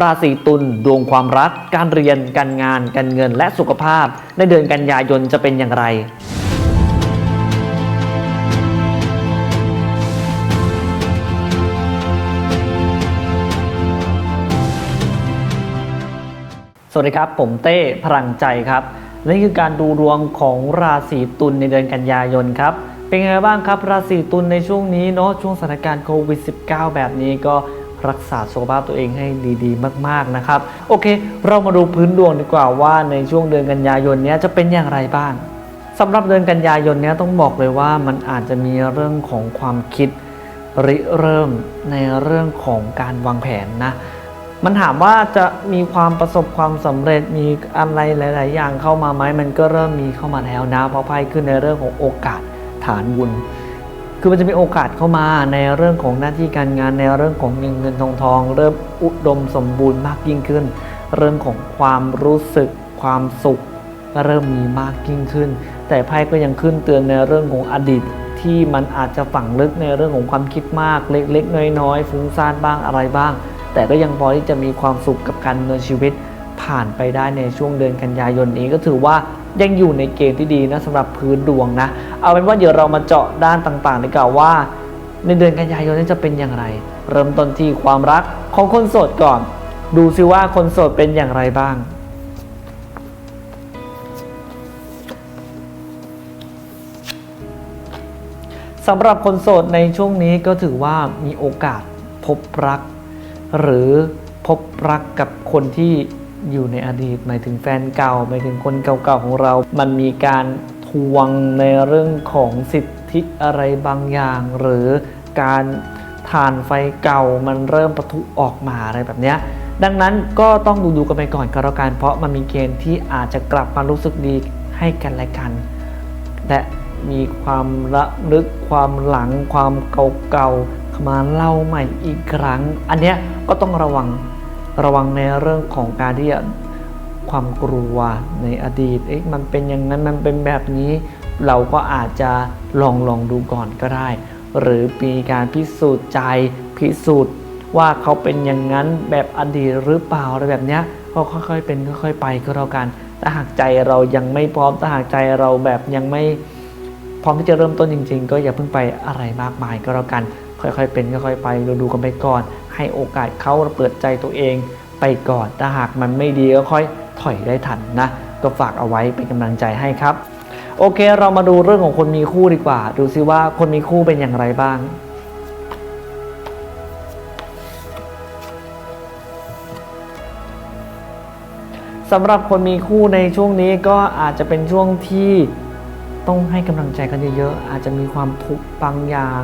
ราศีตุลดวงความรัก การเรียน การงาน การเงิน และสุขภาพ ในเดือนกันยายนจะเป็นอย่างไรสวัสดีครับ ผมเต้พลังใจครับ นี่คือการดูดวงของราศีตุลในเดือนกันยายนครับ เป็นไงบ้างครับ ราศีตุลในช่วงนี้เนาะช่วงสถานการณ์โควิด -19 แบบนี้ก็ รักษาสุขภาพตัวเองให้ดีๆ มากๆนะครับ โอเค เรามาดูพื้นดวงดีกว่าว่าในช่วงเดือนกันยายนนี้จะเป็นอย่างไรบ้างสำหรับเดือนกันยายนนี้ต้องบอกเลยว่ามันอาจจะมีเรื่องของความคิดริเริ่มในเรื่องของการวางแผนนะมันถามว่าจะมีความประสบความสำเร็จมีอะไรหลาย ๆ อย่างเข้ามาไหมมันก็เริ่มมีเข้ามาแล้วนะเพราะไพ่ขึ้นในเรื่องของโอกาสฐานบุญ คือมันจะมีโอกาสเข้ามาในเรื่องของหน้าที่การงานในเรื่องของเงินเงินทองทอง เริ่มอุดมสมบูรณ์มากยิ่งขึ้น เรื่องของความรู้สึกความสุขก็เริ่มมีมากยิ่งขึ้น แต่ไพ่ก็ยังขึ้นเตือนในเรื่องของอดีตที่มันอาจจะฝังลึกในเรื่องของความคิดมากเล็ก ๆ น้อยๆฟุ้งซ่านบ้างอะไรบ้าง แต่ก็ยังพอที่จะมีความสุขกับการดำเนินชีวิต ผ่านไปได้ในช่วงเดือนกันยายนนี้ก็ถือว่ายังอยู่ในเกณฑ์ที่ดีนะสำหรับพื้นดวงนะ เอาเป็นว่าเดี๋ยวเรามาเจาะด้านต่างๆดีกว่าว่า ในเดือนกันยายนนี้จะเป็นอย่างไร เริ่มต้นที่ความรักของคนโสดก่อน ดูซิว่าคนโสดเป็นอย่างไรบ้างสำหรับคนโสดในช่วงนี้ก็ถือว่ามีโอกาสพบรัก หรือพบรักกับคนที่ อยู่ในอดีตหมายถึงแฟนเก่าหมายถึงคนเก่าๆของเรา มันมีการทวงในเรื่องของสิทธิอะไรบางอย่าง หรือการทานไฟเก่ามันเริ่มปะทุออกมาอะไรแบบนี้ดังนั้นก็ต้องดูดูๆกันไปก่อนก็แล้วกันเพราะมันมีเกณฑ์ที่อาจจะกลับมารู้สึกดีให้กันและกัน และมีความระลึกความหลังความเก่าๆมาเล่าใหม่อีกครั้ง อันเนี้ยก็ต้องระวัง ระวังในเรื่องของการที่ความกลัวในอดีต เอ๊ะ มันเป็นอย่างนั้น มันเป็นแบบนี้ เราก็อาจจะลองลองดูก่อนก็ได้ หรือมีการพิสูจน์ใจ พิสูจน์ว่าเขาเป็นอย่างนั้นแบบอดีตหรือเปล่าอะไรแบบเนี้ยก็ค่อยๆ เป็นค่อยๆ ไปก็แล้วกัน ถ้าหากใจเรายังไม่พร้อม ถ้าหากใจเราแบบยังไม่พร้อมที่จะเริ่มต้นจริง ๆ ก็อย่าเพิ่งไปอะไรมากมายก็แล้วกัน ค่อยๆ เป็นค่อยๆ ไป ดูดูกันไปก่อน ให้โอกาสเขาเปิดใจตัวเองไปก่อนถ้าหากมันไม่ดีก็ค่อยถอยได้ทันนะ ก็ฝากเอาไว้เป็นกำลังใจให้ครับ โอเคเรามาดูเรื่องของคนมีคู่ดีกว่า ดูซิว่าคนมีคู่เป็นอย่างไรบ้างสำหรับคนมีคู่ในช่วงนี้ก็อาจจะเป็นช่วงที่ต้องให้กำลังใจกันเยอะๆอาจจะมีความทุกข์บางอย่าง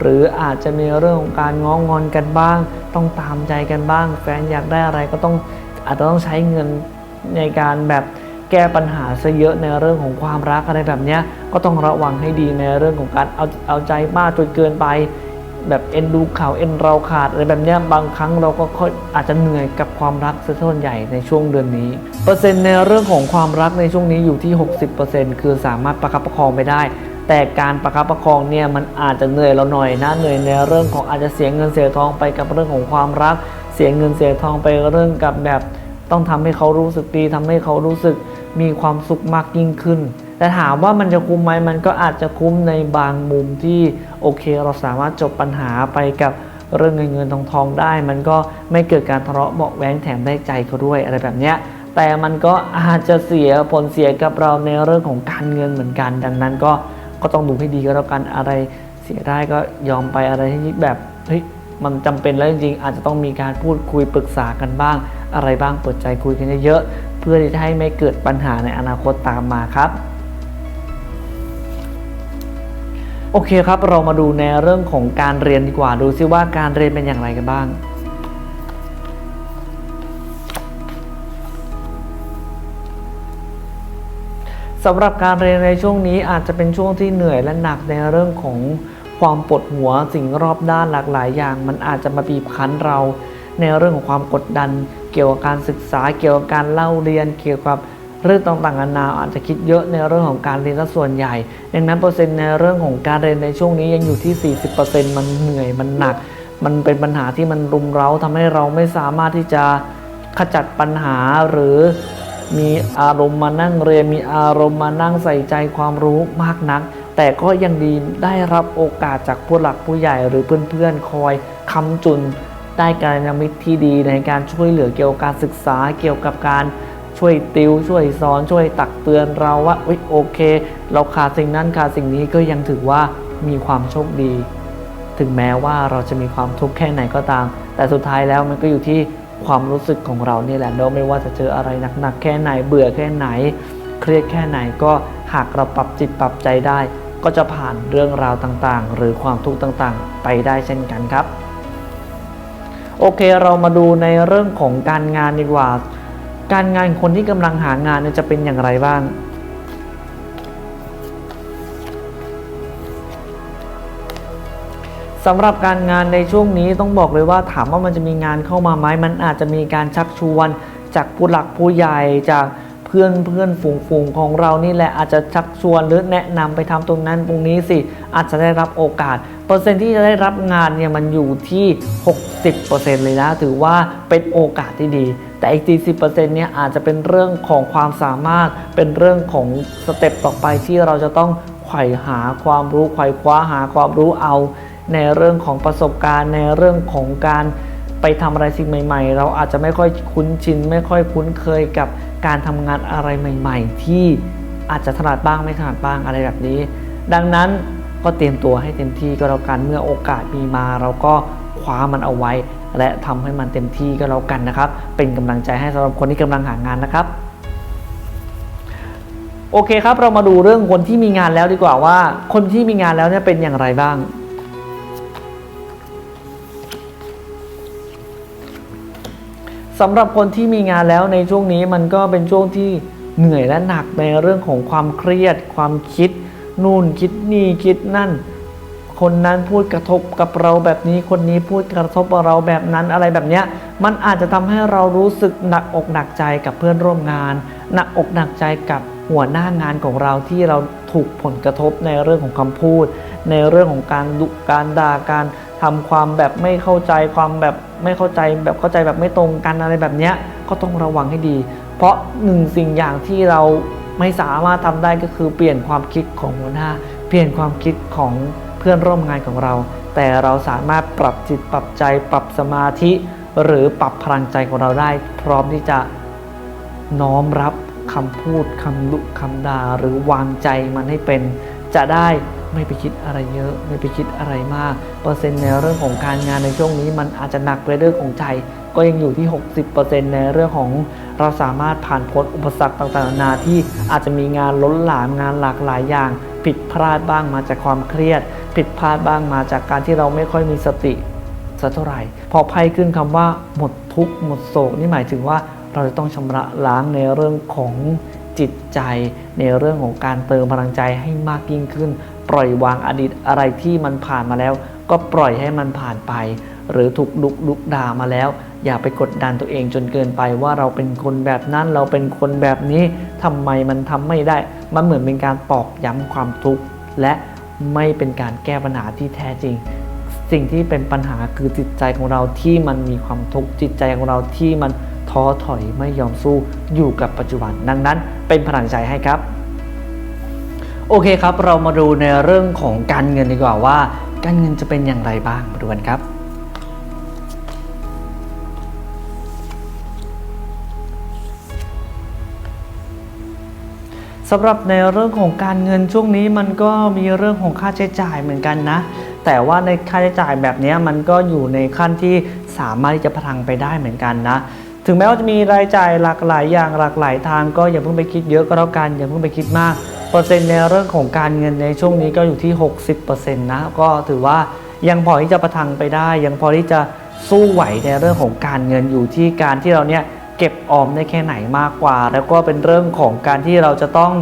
หรืออาจจะมีเรื่องของการง้องอนกันบ้าง ต้องตามใจกันบ้าง แฟนอยากได้อะไรก็ต้องอาจจะต้องใช้เงินในการแบบแก้ปัญหาซะเยอะในเรื่องของความรักอะไรแบบเนี้ยก็ต้องระวังให้ดีในเรื่องของการเอาเอาใจมากจนเกินไป แบบเอ็นดูเขาเอ็นเราขาดอะไรแบบเนี้ยบางครั้งเราก็ค่อยอาจจะเหนื่อยกับความรักซะส่วนใหญ่ในช่วงเดือนนี้ เปอร์เซ็นต์ในเรื่องของความรักในช่วงนี้อยู่ที่ 60%คือสามารถประคับประคองไปได้ แต่การประคับประคองเนี่ยมันอาจจะเหนื่อยเราหน่อยนะเหนื่อยในเรื่องของอาจจะเสียเงินเสียทองไปกับเรื่องของความรัก เสียเงินเสียทองไปเรื่องกับแบบ ต้องทำให้เขารู้สึกดีทำให้เขารู้สึกมีความสุขมากยิ่งขึ้น แต่ถามว่ามันจะคุ้มไหมมันก็อาจจะคุ้มในบางมุมที่โอเค เราสามารถจบปัญหาไปกับเรื่องเงินเงินทองทองได้ มันก็ไม่เกิดการทะเลาะเบาะแว้งแถมได้ใจเขาด้วยอะไรแบบเนี้ยแต่มันก็อาจจะเสียผลเสียกับเราในเรื่องของการเงินเหมือนกัน ดังนั้นก็ ก็ต้องดูให้ดีก็แล้วกันอะไรเสียได้ก็ยอมไปอะไรที่แบบเฮ้ยมันจำเป็นแล้วจริงๆ อาจจะต้องมีการพูดคุยปรึกษากันบ้าง อะไรบ้างเปิดใจคุยกันเยอะๆเพื่อที่จะให้ไม่เกิดปัญหาในอนาคตตามมาครับโอเคครับ เรามาดูในเรื่องของการเรียนดีกว่า ดูซิว่าการเรียนเป็นอย่างไรกันบ้าง สำหรับการเรียนในช่วงนี้อาจจะเป็นช่วงที่เหนื่อยและหนักในเรื่องของความปวดหัวสิ่งรอบด้านหลากหลายอย่าง มันอาจจะมาบีบคั้นเราในเรื่องของความกดดัน เกี่ยวกับการศึกษาเกี่ยวกับการเล่าเรียนเกี่ยวกับเรื่องต่างๆนานาอาจจะคิดเยอะในเรื่องของการเรียนซะส่วนใหญ่ดังนั้นเปอร์เซ็นต์ในเรื่องของการเรียนในช่วงนี้ยังอยู่ที่ 40%มันเหนื่อยมันหนัก มันเป็นปัญหาที่มันรุมเร้าทำให้เราไม่สามารถที่จะขจัดปัญหาหรือ มีอารมณ์มานั่งเรียน มีอารมณ์มานั่งใส่ใจความรู้มากนัก แต่ก็ยังดีได้รับโอกาสจากผู้หลักผู้ใหญ่หรือเพื่อนๆ คอยคำจุน ได้การนมิตรที่ดีในการช่วยเหลือเกี่ยวกับการศึกษาเกี่ยวกับการช่วยติวช่วยสอนช่วยตักเตือนเราว่าอุ๊ยโอเค เราขาดสิ่งนั้นขาดสิ่งนี้ก็ยังถือว่ามีความโชคดี ถึงแม้ว่าเราจะมีความทุกข์แค่ไหนก็ตาม แต่สุดท้ายแล้วมันก็อยู่ที่ ความรู้สึกของเราเนี่แหละเนอะไม่ว่าจะเจออะไรหนักๆแค่ไหนเบื่อแค่ไหน เครียดแค่ไหนก็หากเราปรับจิตปรับใจได้ ก็จะผ่านเรื่องราวต่างๆ หรือความทุกข์ต่างๆ ไปได้เช่นกันครับ โอเคเรามาดูในเรื่องของการงานดีกว่า การงานคนที่กำลังหางานจะเป็นอย่างไรบ้าง สำหรับการงานในช่วงนี้ต้องบอกเลยว่าถามว่ามันจะมีงานเข้ามาไหมมันอาจจะมีการชักชวน จากผู้หลักผู้ใหญ่จากเพื่อนเพื่อนฝูงฝูงของเรานี่แหละอาจจะชักชวนหรือแนะนำไปทำตรงนั้นตรงนี้สิอาจจะได้รับโอกาส เปอร์เซ็นที่จะได้รับงานเนี่ยมันอยู่ที่ 60%เลยนะถือว่าเป็นโอกาสที่ดี แต่อีก40%เนี่ยอาจจะเป็นเรื่องของความสามารถเป็นเรื่องของสเต็ปต่อไปที่เราจะต้องไขว่หาความรู้ไขว่คว้าหาความรู้เอา ในเรื่องของประสบการณ์ในเรื่องของการไปทำอะไรสิ่งใหม่ ๆ เราอาจจะไม่ค่อยคุ้นชิน ไม่ค่อยคุ้นเคยกับการทำงานอะไรใหม่ ๆ ที่อาจจะถนัดบ้างไม่ถนัดบ้างอะไรแบบนี้ ดังนั้นก็เตรียมตัวให้เต็มที่ก็แล้วกันเมื่อโอกาสมีมา เราก็คว้ามันเอาไว้ และทำให้มันเต็มที่ก็แล้วกันนะครับ เป็นกำลังใจให้สำหรับคนที่กำลังหางานนะครับ โอเคครับเรามาดูเรื่องคนที่มีงานแล้วดีกว่าว่า คนที่มีงานแล้วเนี่ยเป็นอย่างไรบ้าง สำหรับคนที่มีงานแล้วในช่วงนี้มันก็เป็นช่วงที่เหนื่อยและหนักในเรื่องของความเครียด ความคิด นู่นคิดนี่คิดนั่น คนนั้นพูดกระทบกับเราแบบนี้คนนี้พูดกระทบกับเราแบบนั้นอะไรแบบเนี้ยมันอาจจะทำให้เรารู้สึกหนักอกหนักใจกับเพื่อนร่วมงาน หนักอกหนักใจกับหัวหน้างานของเราที่เราถูกผลกระทบในเรื่องของคำพูด ในเรื่องของการดุการด่าการทำความแบบไม่เข้าใจความแบบ ไม่เข้าใจแบบเข้าใจแบบไม่ตรงกันอะไรแบบเนี้ยก็ต้องระวังให้ดี เพราะหนึ่งสิ่งอย่างที่เราไม่สามารถทำได้ก็คือเปลี่ยนความคิดของหัวหน้า เปลี่ยนความคิดของเพื่อนร่วมงานของเรา แต่เราสามารถปรับจิตปรับใจ ปรับสมาธิ หรือปรับพลังใจของเราได้ พร้อมที่จะน้อมรับคำพูดคำลุคำดาหรือวางใจมันให้เป็น จะได้ ไม่ไปคิดอะไรเยอะ ไม่ไปคิดอะไรมาก เปอร์เซ็นต์ในเรื่องของการงานในช่วงนี้ มันอาจจะหนักไปเรื่องของใจ ก็ยังอยู่ที่ 60%ในเรื่องของเราสามารถผ่านพ้นอุปสรรคต่างๆนานาที่อาจจะมีงานล้นหลามงานหลากหลายอย่าง ผิดพลาดบ้างมาจากความเครียด ผิดพลาดบ้างมาจากการที่เราไม่ค่อยมีสติสักเท่าไหร่พอไพ่ขึ้นคำว่าหมดทุกข์หมดโศกนี่หมายถึงว่าเราจะต้องชำระล้างในเรื่องของจิตใจ ในเรื่องของการเติมพลังใจให้มากยิ่งขึ้น ปล่อยวางอดีตอะไรที่มันผ่านมาแล้ว ก็ปล่อยให้มันผ่านไป หรือถูกดุดุด่ามาแล้ว อย่าไปกดดันตัวเองจนเกินไปว่าเราเป็นคนแบบนั้นเราเป็นคนแบบนี้ทำไมมันทำไม่ได้ มันเหมือนเป็นการตอกย้ำความทุกข์และไม่เป็นการแก้ปัญหาที่แท้จริง สิ่งที่เป็นปัญหาคือจิตใจของเราที่มันมีความทุกข์จิตใจของเราที่มันท้อถอยไม่ยอมสู้อยู่กับปัจจุบัน ดังนั้นเป็นพลังใจให้ครับ โอเคครับ เรามาดูในเรื่องของการเงินดีกว่าว่า การเงินจะเป็นอย่างไรบ้างมาดูกันครับสำหรับในเรื่องของการเงินช่วงนี้มันก็มีเรื่องของค่าใช้จ่ายเหมือนกันนะ แต่ว่าในค่าใช้จ่ายแบบนี้มันก็อยู่ในขั้นที่สามารถที่จะพลังไปได้เหมือนกันนะ ถึงแม้ว่าจะมีรายจ่ายหลากหลายอย่างหลากหลายทางก็อย่าเพิ่งไปคิดเยอะก็แล้วกันอย่าเพิ่งไปคิดมาก ในเรื่องของการเงินในช่วงนี้ก็อยู่ที่ 60%นะก็ถือว่ายังพอที่จะประทังไปได้ ยังพอที่จะสู้ไหวในเรื่องของการเงินอยู่ที่การที่เราเนี่ยเก็บออมได้แค่ไหนมากกว่า แล้วก็เป็นเรื่องของการที่เราจะต้อง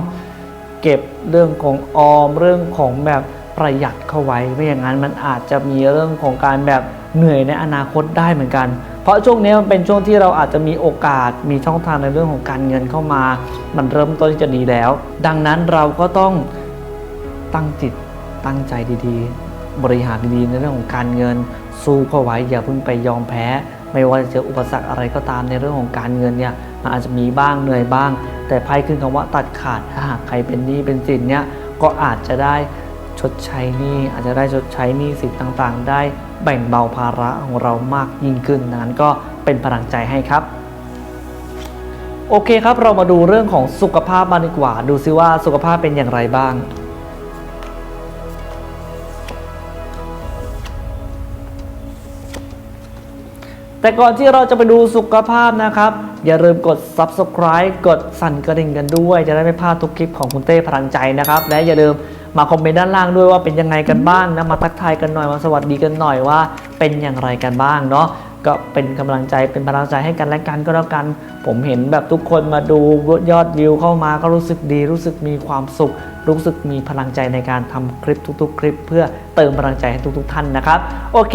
เก็บเรื่องของออมเรื่องของแบบประหยัดเข้าไว้ไม่อย่างนั้นมันอาจจะมีเรื่องของการแบบเหนื่อยในอนาคตได้เหมือนกัน เพราะช่วงนี้มันเป็นช่วงที่เราอาจจะมีโอกาสมีช่องทางในเรื่องของการเงินเข้ามา มันเริ่มต้นที่จะดีแล้ว ดังนั้นเราก็ต้องตั้งจิตตั้งใจดีๆ บริหารดีๆ ในเรื่องของการเงิน สู้เข้าไว้อย่าเพิ่งไปยอมแพ้ ไม่ว่าจะเจออุปสรรคอะไรก็ตามในเรื่องของการเงินเนี่ยมันอาจจะมีบ้างเหนื่อยบ้าง แต่ไพ่ขึ้นคำว่าตัดขาดถ้าหากใครเป็นหนี้เป็นสินเนี่ยก็อาจจะได้ชดใช้หนี้อาจจะได้ชดใช้หนี้สินต่างๆ ได้ แบ่งเบาภาระของเรามากยิ่งขึ้นนั้นก็เป็นพลังใจให้ครับ โอเคครับเรามาดูเรื่องของสุขภาพมางดีกว่า ดูซิว่าสุขภาพเป็นอย่างไรบ้างแต่ก่อนที่เราจะไปดูสุขภาพนะครับ อย่าลืมกด subscribe กดสั่นกระดิ่งกันด้วย จะได้ไม่พลาดทุกคลิปของคุณเต้พลังใจนะครับ และอย่าลืม มาคอมเมนต์ด้านล่างด้วยว่าเป็นยังไงกันบ้างนะมาทักทายกันหน่อยมาสวัสดีกันหน่อยว่า เป็นอย่างไรกันบ้างเนาะก็เป็นกำลังใจเป็นพลังใจให้กันและกันก็แล้วกัน ผมเห็นแบบทุกคนมาดูยอดวิวเข้ามาก็รู้สึกดี รู้สึกมีความสุข รู้สึกมีพลังใจในการทำคลิปทุก ๆ คลิป เพื่อเติมพลังใจให้ทุก ๆ ท่านนะครับ โอเค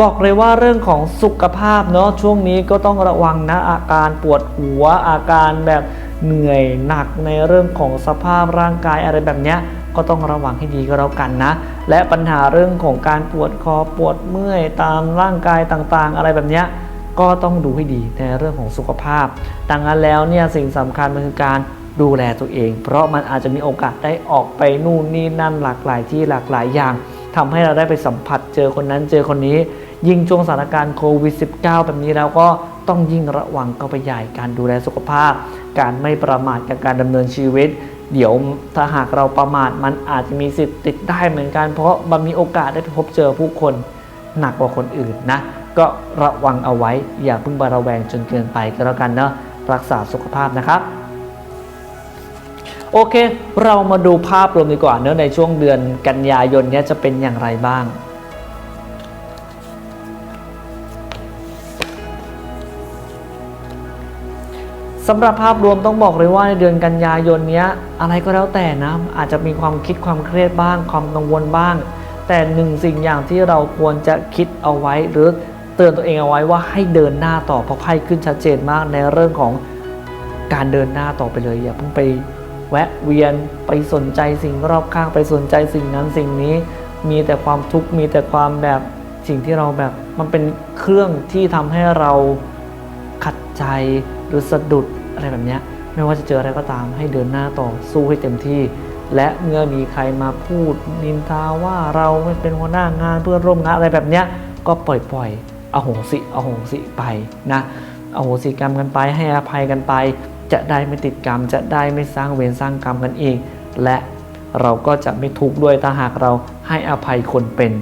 บอกเลยว่าเรื่องของสุขภาพเนาะช่วงนี้ก็ต้องระวังนะอาการปวดหัวอาการแบบเหนื่อยหนักในเรื่องของสภาพร่างกายอะไรแบบเนี้ย ก็ต้องระวังให้ดีก็แล้วกันนะ และปัญหาเรื่องของการปวดคอปวดเมื่อยตามร่างกายต่างๆ อะไรแบบนี้ก็ต้องดูให้ดีในเรื่องของสุขภาพ ดังนั้นแล้วเนี่ยสิ่งสำคัญมันคือการดูแลตัวเอง เพราะมันอาจจะมีโอกาสได้ออกไปนู่นนี่นั่นหลากหลายที่หลากหลายอย่างทำให้เราได้ไปสัมผัสเจอคนนั้นเจอคนนี้ ยิ่งช่วงสถานการณ์โควิด -19 แบบนี้แล้วก็ต้องยิ่งระวังก็ไปใหญ่การดูแลสุขภาพ การไม่ประมาทกับการดำเนินชีวิต เดี๋ยวถ้าหากเราประมาทมันอาจจะมีสิทธิ์ติดได้เหมือนกัน เพราะมันมีโอกาสได้พบเจอผู้คนหนักกว่าคนอื่นนะ ก็ระวังเอาไว้อย่าเพิ่งไประแวงจนเกินไปก็แล้วกันเนาะรักษาสุขภาพนะครับ โอเค เรามาดูภาพรวมดีกว่าเนอะในช่วงเดือนกันยายนนี้จะเป็นอย่างไรบ้าง สำหรับภาพรวมต้องบอกเลยว่าในเดือนกันยายนนี้อะไรก็แล้วแต่นะ อาจจะมีความคิดความเครียดบ้าง ความกังวลบ้าง แต่หนึ่งสิ่งอย่างที่เราควรจะคิดเอาไว้ หรือเตือนตัวเองเอาไว้ว่าให้เดินหน้าต่อเพราะไพ่ขึ้นชัดเจนมากในเรื่องของการเดินหน้าต่อไปเลยอย่าเพิ่งไปแวะเวียนไปสนใจสิ่งรอบข้างไปสนใจสิ่งนั้นสิ่งนี้ มีแต่ความทุกข์มีแต่ความแบบสิ่งที่เราแบบมันเป็นเครื่องที่ทำให้เราขัดใจ รือสะดุดอะไรแบบนี้ไม่ว่าจะเจออะไรก็ตามให้เดินหน้าต่อสู้ให้เต็มที่ และเมื่อมีใครมาพูดนินทาว่าเราไม่เป็นหัวหน้างานเพื่อนร่วมงานอะไรแบบนี้ก็ปล่อยปล่อยๆอโหสิเอโหสิไปนะเอโหสิกรรมกันไปให้อภัยกันไป จะได้ไม่ติดกรรม จะได้ไม่สร้างเวรสร้างกรรมกันอีกและเราก็จะไม่ทุกข์ด้วยถ้าหากเราให้อภัยคนเป็น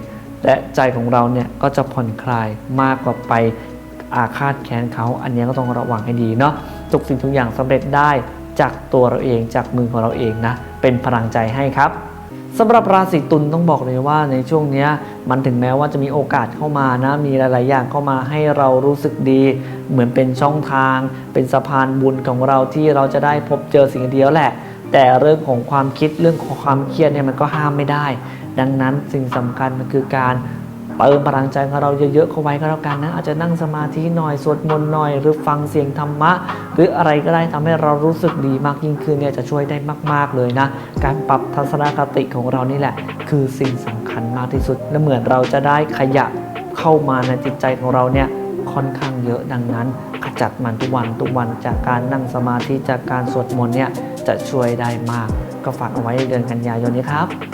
และใจของเราเนี่ยก็จะผ่อนคลายมากกว่าไป อาฆาตแค้นเขาอันนี้ก็ต้องระวังให้ดีเนาะทุกสิ่งทุกอย่างสำเร็จได้จากตัวเราเองจากมือของเราเองนะเป็นพลังใจให้ครับสำหรับราศีตุลต้องบอกเลยว่าในช่วงนี้มันถึงแม้ว่าจะมีโอกาสเข้ามานะมีหลาย ๆ อย่างเข้ามาให้เรารู้สึกดี เหมือนเป็นช่องทาง เป็นสะพานบุญของเราที่เราจะได้พบเจอสิ่งเดียวแหละ แต่เรื่องของความคิดเรื่องของความเครียดเนี่ยมันก็ห้ามไม่ได้ ดังนั้นสิ่งสำคัญมันคือการ เติมพลังใจของเราเยอะๆเข้าไว้ก็แล้วกันนะ อาจจะนั่งสมาธิหน่อยสวดมนต์หน่อย หรือฟังเสียงธรรมะ หรืออะไรก็ได้ทำให้เรารู้สึกดีมากยิ่งขึ้นเนี่ยจะช่วยได้มาก ๆเลยนะ การปรับทัศนคติของเรานี่แหละ คือสิ่งสำคัญมากที่สุดและเหมือนเราจะได้ขยะเข้ามาในจิตใจของเราเนี่ยค่อนข้างเยอะดังนั้นขจัดมันทุกวันทุกวันจากการนั่งสมาธิจากการสวดมนต์เนี่ยจะช่วยได้มาก ก็ฝากเอาไว้ในเดือนกันยายนนี้ครับ